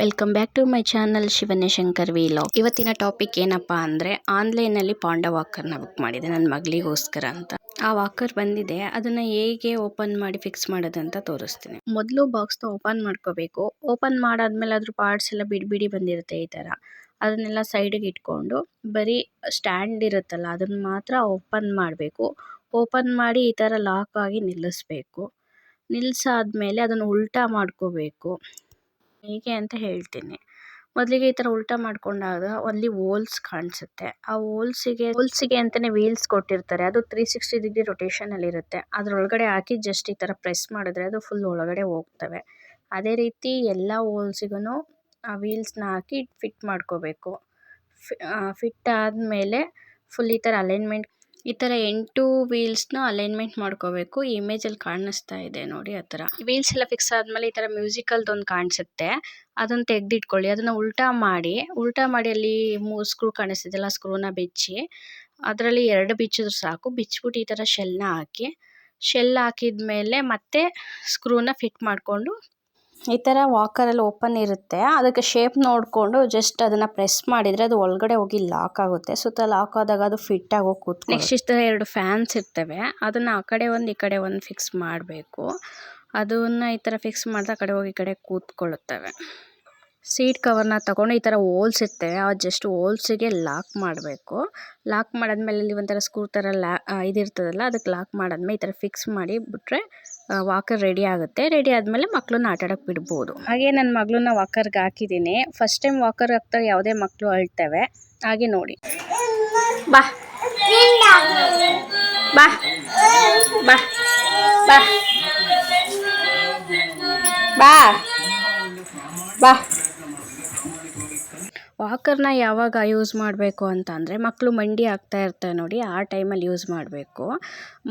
Welcome back to my channel Shivanyashankar vlog ಇವತ್ತಿನ topic ಏನಪ್ಪ ಅಂದರೆ ಆನ್ಲೈನಲ್ಲಿ ಪಾಂಡ ವಾಕರ್ನ ಬುಕ್ ಮಾಡಿದೆ ನನ್ನ ಮಗಳಿಗೋಸ್ಕರ ಅಂತ. ಆ ವಾಕರ್ ಬಂದಿದೆ, ಅದನ್ನು ಹೇಗೆ ಓಪನ್ ಮಾಡಿ ಫಿಕ್ಸ್ ಮಾಡೋದಂತ ತೋರಿಸ್ತೀನಿ. ಮೊದಲು ಬಾಕ್ಸ್ನ ಓಪನ್ ಮಾಡ್ಕೋಬೇಕು. ಓಪನ್ ಮಾಡಾದ್ಮೇಲೆ ಅದ್ರ ಪಾರ್ಟ್ಸ್ ಎಲ್ಲ ಬಿಡಿ ಬಿಡಿ ಬಂದಿರುತ್ತೆ ಈ ಥರ ಅದನ್ನೆಲ್ಲ ಸೈಡಿಗೆ ಇಟ್ಕೊಂಡು, ಬರೀ ಸ್ಟ್ಯಾಂಡ್ ಇರುತ್ತಲ್ಲ, ಅದನ್ನು ಮಾತ್ರ ಓಪನ್ ಮಾಡಬೇಕು. ಓಪನ್ ಮಾಡಿ ಈ ಥರ ಲಾಕ್ ಆಗಿ ನಿಲ್ಲಿಸ್ಬೇಕು. ನಿಲ್ಸಾದ್ಮೇಲೆ ಅದನ್ನು ಉಲ್ಟಾ ಮಾಡ್ಕೋಬೇಕು. ಹೇಗೆ ಅಂತ ಹೇಳ್ತೀನಿ. ಮೊದಲಿಗೆ ಈ ಥರ ಉಲ್ಟಾ ಮಾಡಿಕೊಂಡಾಗ ಅಲ್ಲಿ ಓಲ್ಸ್ ಕಾಣಿಸುತ್ತೆ. ಆ ಓಲ್ಸಿಗೆ ಓಲ್ಸಿಗೆ ಅಂತಲೇ ವೀಲ್ಸ್ ಕೊಟ್ಟಿರ್ತಾರೆ. ಅದು ತ್ರೀ ಸಿಕ್ಸ್ಟಿ ಡಿಗ್ರಿ ರೊಟೇಷನಲ್ಲಿ ಇರುತ್ತೆ. ಅದರೊಳಗಡೆ ಹಾಕಿ ಜಸ್ಟ್ ಈ ಥರ ಪ್ರೆಸ್ ಮಾಡಿದ್ರೆ ಅದು ಫುಲ್ ಒಳಗಡೆ ಹೋಗ್ತವೆ. ಅದೇ ರೀತಿ ಎಲ್ಲ ಓಲ್ಸಿಗೂ ಆ ವೀಲ್ಸ್ನ ಹಾಕಿ ಫಿಟ್ ಮಾಡ್ಕೋಬೇಕು. ಫಿಟ್ ಆದಮೇಲೆ ಫುಲ್ ಈ ಥರ ಅಲೈನ್ಮೆಂಟ್ ಈ ಥರ ಎಂಟು ನ ಅಲೈನ್ಮೆಂಟ್ ಮಾಡ್ಕೋಬೇಕು. ಈ ಇಮೇಜಲ್ಲಿ ಕಾಣಿಸ್ತಾ ಇದೆ ನೋಡಿ ಆ ಥರ. ವೀಲ್ಸ್ ಎಲ್ಲ ಫಿಕ್ಸ್ ಆದಮೇಲೆ ಈ ಥರ ಮ್ಯೂಸಿಕಲ್ದೊಂದು ಕಾಣಿಸುತ್ತೆ. ಅದನ್ನು ತೆಗೆದಿಟ್ಕೊಳ್ಳಿ. ಅದನ್ನು ಉಲ್ಟಾ ಮಾಡಿ ಉಲ್ಟಾ ಮಾಡಿ ಅಲ್ಲಿ ಮೂರು ಸ್ಕ್ರೂ ಕಾಣಿಸ್ತಿದೆಯಲ್ಲ ಸ್ಕ್ರೂನ ಬಿಚ್ಚಿ, ಅದರಲ್ಲಿ ಎರಡು ಬಿಚ್ಚಿದ್ರು ಸಾಕು. ಬಿಚ್ಚಿಬಿಟ್ಟು ಈ ಥರ ಶೆಲ್ನ ಹಾಕಿ ಶೆಲ್ ಹಾಕಿದ ಮೇಲೆ ಮತ್ತೆ ಸ್ಕ್ರೂನ ಫಿಟ್ ಮಾಡಿಕೊಂಡು ಈ ಥರ ವಾಕರಲ್ಲಿ ಓಪನ್ ಇರುತ್ತೆ. ಅದಕ್ಕೆ ಶೇಪ್ ನೋಡಿಕೊಂಡು ಜಸ್ಟ್ ಅದನ್ನು ಪ್ರೆಸ್ ಮಾಡಿದರೆ ಅದು ಒಳಗಡೆ ಹೋಗಿ ಲಾಕ್ ಆಗುತ್ತೆ. ಸುತ್ತ ಲಾಕ್ ಆದಾಗ ಅದು ಫಿಟ್ ಹೋಗಿ ಕೂತ್ ನೆಕ್ಸ್ಟ್ ಇಷ್ಟ ಎರಡು ಫ್ಯಾನ್ಸ್ ಇರ್ತವೆ. ಅದನ್ನು ಆ ಕಡೆ ಒಂದು, ಈ ಕಡೆ ಒಂದು ಫಿಕ್ಸ್ ಮಾಡಬೇಕು. ಅದನ್ನು ಈ ಥರ ಫಿಕ್ಸ್ ಮಾಡಿದ ಆ ಕಡೆ ಹೋಗಿ ಈ ಕಡೆ ಕೂತ್ಕೊಳ್ಳುತ್ತವೆ. ಸೀಟ್ ಕವರ್ನ ತಗೊಂಡು ಈ ಥರ ಹೋಲ್ಸ್ ಇರ್ತವೆ. ಆ ಜಸ್ಟ್ ಹೋಲ್ಸಿಗೆ ಲಾಕ್ ಮಾಡಬೇಕು. ಲಾಕ್ ಮಾಡಿದ್ಮೇಲೆ ಇಲ್ಲಿ ಒಂಥರ ಸ್ಕ್ರೂ ಥರ ಲಾ ಇದಿರ್ತದಲ್ಲ, ಅದಕ್ಕೆ ಲಾಕ್ ಮಾಡಾದ್ಮೇಲೆ ಈ ಥರ ಫಿಕ್ಸ್ ಮಾಡಿ ಬಿಟ್ರೆ ವಾಕರ್ ರೆಡಿ ಆಗುತ್ತೆ. ರೆಡಿ ಆದಮೇಲೆ ಮಕ್ಕಳನ್ನ ಆಟ ಆಡೋಕ್ಕೆ ಬಿಡ್ಬೋದು. ಹಾಗೆ ನನ್ನ ಮಗಳನ್ನ ವಾಕರ್ಗೆ ಹಾಕಿದ್ದೀನಿ. ಫಸ್ಟ್ ಟೈಮ್ ವಾಕರ್ ಹಾಕ್ತಾರೆ ಯಾವುದೇ ಮಕ್ಕಳು ಅಳ್ತವೆ. ಹಾಗೆ ನೋಡಿ. ಬಾ ಬಾ. ಬಾ. ಬಾ. ಬಾ. ಬಾ. ವಾಕರ್ನ ಯಾವಾಗ ಯೂಸ್ ಮಾಡಬೇಕು ಅಂತ ಅಂದರೆ ಮಕ್ಕಳು ಮಂಡಿ ಆಗ್ತಾ ಇರ್ತಾರೆ ನೋಡಿ, ಆ ಟೈಮಲ್ಲಿ ಯೂಸ್ ಮಾಡಬೇಕು.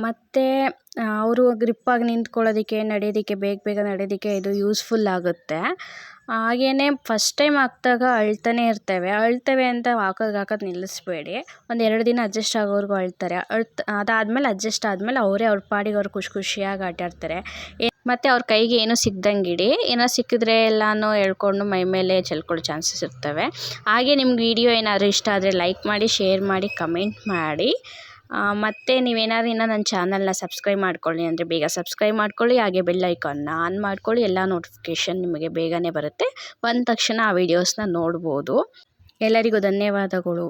ಮತ್ತು ಅವರು ಗ್ರಿಪ್ಪಾಗಿ ನಿಂತ್ಕೊಳ್ಳೋದಕ್ಕೆ, ನಡೆಯೋದಕ್ಕೆ, ಬೇಗ ಬೇಗ ನಡೆಯೋದಕ್ಕೆ ಇದು ಯೂಸ್ಫುಲ್ ಆಗುತ್ತೆ. ಹಾಗೆಯೇ ಫಸ್ಟ್ ಟೈಮ್ ಹಾಕ್ದಾಗ ಅಳ್ತಾನೆ ಇರ್ತವೆ. ಅಳ್ತವೆ ಅಂತ ವಾಕರ್ಗೆ ಹಾಕೋದು ನಿಲ್ಲಿಸ್ಬೇಡಿ. ಒಂದು ಎರಡು ದಿನ ಅಡ್ಜಸ್ಟ್ ಆಗೋವರೆಗೂ ಅಳ್ತಾರೆ. ಅಳ್ತ, ಅದಾದಮೇಲೆ ಅಡ್ಜಸ್ಟ್ ಆದಮೇಲೆ ಅವರೇ ಅವ್ರ ಪಾಡಿಗೆ ಅವ್ರು ಖುಷಿ ಖುಷಿಯಾಗಿ ಆಟ ಆಡ್ತಾರೆ ಮತ್ತು ಅವ್ರ ಕೈಗೆ ಏನೂ ಸಿಗ್ದಂಗೆ ಇಡಿ. ಏನೋ ಸಿಕ್ಕಿದ್ರೆ ಎಲ್ಲನೂ ಹೇಳ್ಕೊಂಡು ಮೈ ಮೇಲೆ ಚೆಲ್ಕೊಳ್ಳೋ ಚಾನ್ಸಸ್ ಇರ್ತವೆ. ಹಾಗೆ ನಿಮ್ಗೆ ವಿಡಿಯೋ ಏನಾದರೂ ಇಷ್ಟ ಆದರೆ ಲೈಕ್ ಮಾಡಿ, ಶೇರ್ ಮಾಡಿ, ಕಮೆಂಟ್ ಮಾಡಿ. ಮತ್ತು ನೀವೇನಾದ್ರೂ ಇನ್ನೂ ನನ್ನ ಚಾನಲ್ನ ಸಬ್ಸ್ಕ್ರೈಬ್ ಮಾಡ್ಕೊಳ್ಳಿ ಅಂದರೆ ಬೇಗ ಸಬ್ಸ್ಕ್ರೈಬ್ ಮಾಡ್ಕೊಳ್ಳಿ. ಹಾಗೆ ಬೆಲ್ ಐಕಾನ್ನ ಆನ್ ಮಾಡ್ಕೊಳ್ಳಿ. ಎಲ್ಲ ನೋಟಿಫಿಕೇಷನ್ ನಿಮಗೆ ಬೇಗನೆ ಬರುತ್ತೆ. ಬಂದ ತಕ್ಷಣ ಆ ವೀಡಿಯೋಸ್ನ ನೋಡ್ಬೋದು. ಎಲ್ಲರಿಗೂ ಧನ್ಯವಾದಗಳು.